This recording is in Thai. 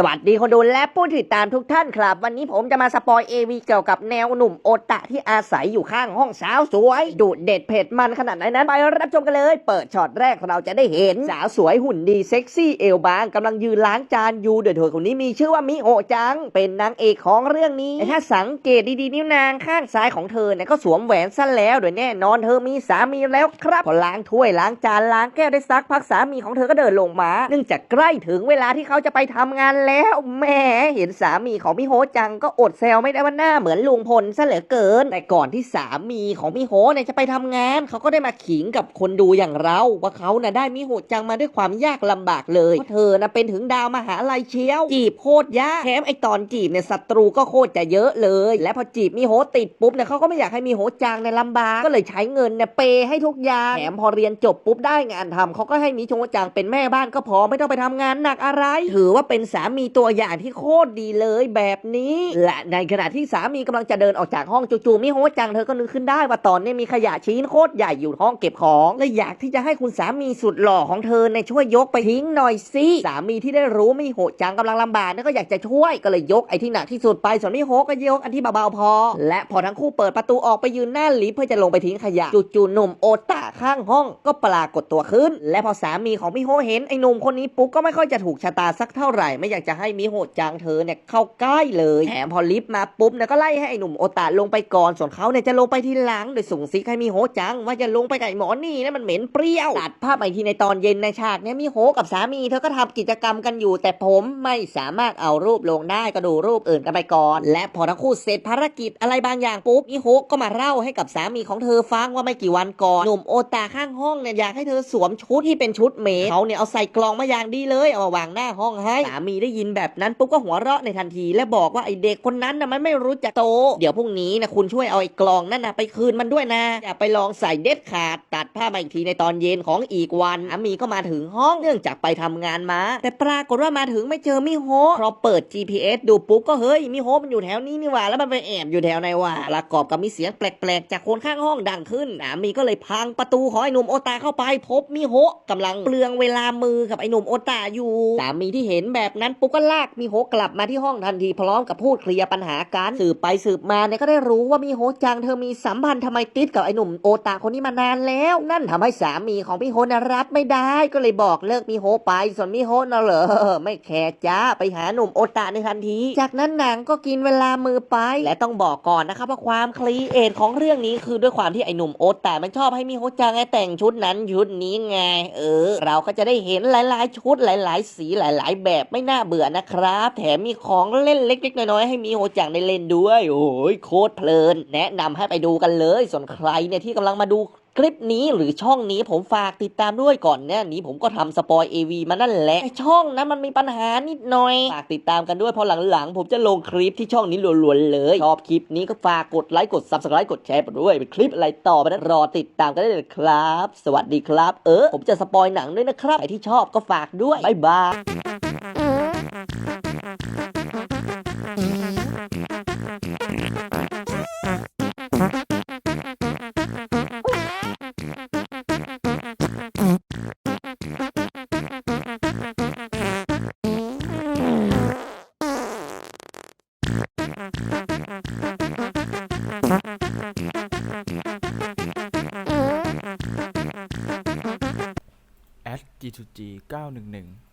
สวัสดีคนดูและผู้ติดตามทุกท่านครับ วันนี้ผมจะมาสปอยเอวีเกี่ยวกับแนวหนุ่มโอตะที่อาศัยอยู่ข้างห้องสาวสวย ดูเด็ดเผ็ดมันขนาดไหนนั้น ไปรับชมกันเลย เปิดช็อตแรกเราจะได้เห็น สาวสวยหุ่นดีเซ็กซี่เอวบางกำลังยืนล้างจานอยู่เดือดเธอคนนี้มีชื่อว่ามิโอจัง เป็นนางเอกของเรื่องนี้ถ้าสังเกตดีๆนิ้วนางข้างซ้ายของเธอเนี่ยก็สวมแหวนสั้นแล้วโดยแน่นอนเธอมีสามีแล้วครับพอล้างถ้วยล้างจานล้างแก้วได้สักพักสามีของเธอก็เดินลงมา เนื่องจากใกล้ถึงเวลาที่เขาจะไปทำงานแล้วแหม่เห็นสามีของมิโฮจังก็อดแซวไม่ได้ว่าหน้าเหมือนลุงพลซะเหลือเกิน แต่ก่อนที่สามีของมิโฮเนี่ยจะไปทำงาน เขาก็ได้มาขิงกับคนดูอย่างเราว่าเขาน่ะได้มิโฮจังมาด้วยความยากลำบากเลยเธอน่ะเป็นถึงดาวมหาลัยเชียว จีบโคตรยากแถมไอตอนจีบเนี่ยศัตรูก็โคตรจะเยอะเลย และพอจีบมิโฮติดปุ๊บเนี่ยเขาก็ไม่อยากให้มิโฮจังในลำบากก็เลยใช้เงินเนี่ยเปย์ให้ทุกอย่างแถมพอเรียนจบปุ๊บได้งานทำเขาก็ให้มิโฮจังเป็นแม่บ้านก็พอไม่ต้องไปทำงานหนักอะไร ถือว่าเป็นสามีมีตัวอย่างที่โคตรดีเลยแบบนี้ และในขณะที่สามีกำลังจะเดินออกจากห้องจู่ๆมิโฮจังเธอก็นึกขึ้นได้ว่าตอนนี้มีขยะชิ้นโคตรใหญ่อยู่ห้องเก็บของ และอยากที่จะให้คุณสามีสุดหล่อของเธอเนี่ยช่วยยกไปทิ้งหน่อยสิสามีที่ได้รู้มิโฮจังกำลังลำบากเนี่ก็อยากจะช่วยก็เลยยกไอ้ที่หนักที่สุดไปส่วนมิโฮก็ยกอันที่เบาๆพอ และพอทั้งคู่เปิดประตูออกไปยืนหน้าลิฟต์เพื่อจะลงไปทิ้งขยะจู่ๆหนุ่มโอตา ข้างห้องก็ปรากฏตัวขึ้น และพอสามีของมิโฮเห็นไอ้หนุ่มคนนี้ปุ๊บก็ไม่ค่อยจะถูกชะตาสักเท่าไหร่ไม่อยากจะให้มิโฮจังเธอเนี่ยเข้าใกล้เลยแถมพอลิฟต์มาปุ๊บเนี่ยก็ไล่ให้ไอ้หนุ่มโอตาลงไปก่อนส่วนเขาเนี่ยจะลงไปทีหลังโดยส่งซิกให้มิโฮจัง ว่าจะลงไปกับไอ้หมอนี่นะมันเหม็นเปรี้ยวตัดภาพไปทีในตอนเย็นในฉากเนี่ยมิโฮกับสามีเธอก็ทำกิจกรรมกันอยู่ แต่ผมไม่สามารถเอารูปลงได้ก็ดูรูปอื่นกันไปก่อน และพอทั้งคู่เสร็จภารกิจอะไรบางอย่างปุ๊บมิโฮก็มาเล่าให้กับสามีของเธอฟังว่าไม่กี่วันก่อนหนุ่มโอตาข้างห้องเนี่ยอยากให้เธอสวมชุดที่เป็นชุดเมย์เขาเนี่ยเอาใส่กล่องมาอย่างดีเลยเอามาวางหน้าห้องให้สามีได้ยินแบบนั้นปุ๊บก็หัวเราะในทันที และบอกว่าไอเด็กคนนั้นน่ะมันไม่รู้จักโต เดี๋ยวพรุ่งนี้นะคุณช่วยเอาไอ้กล่องนั่นนะไปคืนมันด้วยนะอย่าไปลองใส่เด็ดขาดตัดผ้ามาอีกทีในตอนเย็นของอีกวันสามีก็มาถึงห้องเนื่องจากไปทำงานมา แต่ปรากฏว่ามาถึงไม่เจอมิโฮพอเปิด GPS ดูปุ๊บก็เฮ้ยมิโฮมันอยู่แถวนี้นี่หว่าแล้วมันไปแอบอยู่แถวไหนวะประกอบกับมีเสียงแปลกๆ จากคนข้างห้องดังขึ้นสามีก็เลยพังประตููของไอ้หนุ่มโอตาเข้าไปพบมิโฮกำลังเปลืองเวลามือกับไอ้หนุ่มโอตาอยู่สามีที่เห็นแบบนั้นปุ๊บก็ลากมิโฮกลับมาที่ห้องทันทีพร้อมกับพูดเคลียร์ปัญหากันสืบไปสืบมาเนี่ยก็ได้รู้ว่ามิโฮจังเธอมีสัมพันธ์ทำไมติดกับไอ้หนุ่มโอตาคนนี้มานานแล้ว นั่นทำให้สามีของมิโฮนะรับไม่ได้ก็เลยบอกเลิกมิโฮไปส่วนมิโฮน่ะเหรอไม่แคร์จ้าไปหาหนุ่มโอตาในทันที จากนั้นนางก็กินเวลามือไป และต้องบอกก่อนนะครับว่าความคลีเอทของเรื่องนี้คือด้วยความที่ไอ้หนุ่มโอตามันชอบให้มิโฮจังไอ้แต่งชุดนั้นชุดนี้ไง เออ เราก็จะได้เห็นหลาย ๆ ชุดหลาย ๆ สีหลาย ๆ แบบไม่น่าเบื่อนะครับ แถมมีของเล่นเล็ก ๆ น้อย ๆ ให้มีโฮจังได้เล่นด้วย โอ้ยโคตรเพลิน แนะนำให้ไปดูกันเลย ส่วนใครเนี่ยที่กำลังมาดู คลิปนี้หรือช่องนี้ผมฝากติดตามด้วยก่อนเนี่ยนี้ผมก็ทำสปอยเอวีมานั่นแหละช่องนั้นมันมีปัญหานิดหน่อย ฝากติดตามกันด้วยเพราะหลังๆ ผมจะลงคลิปที่ช่องนี้ล้วนๆเลย ชอบคลิปนี้ก็ฝากกดไลค์กด subscribe กดแชร์ไปด้วยเป็นคลิปอะไรต่อไปนั้นรอติดตามกันได้เลยครับ สวัสดีครับ เออผมจะสปอยหนังด้วยนะครับใครที่ชอบก็ฝากด้วยบ๊ายบาย at g2g 911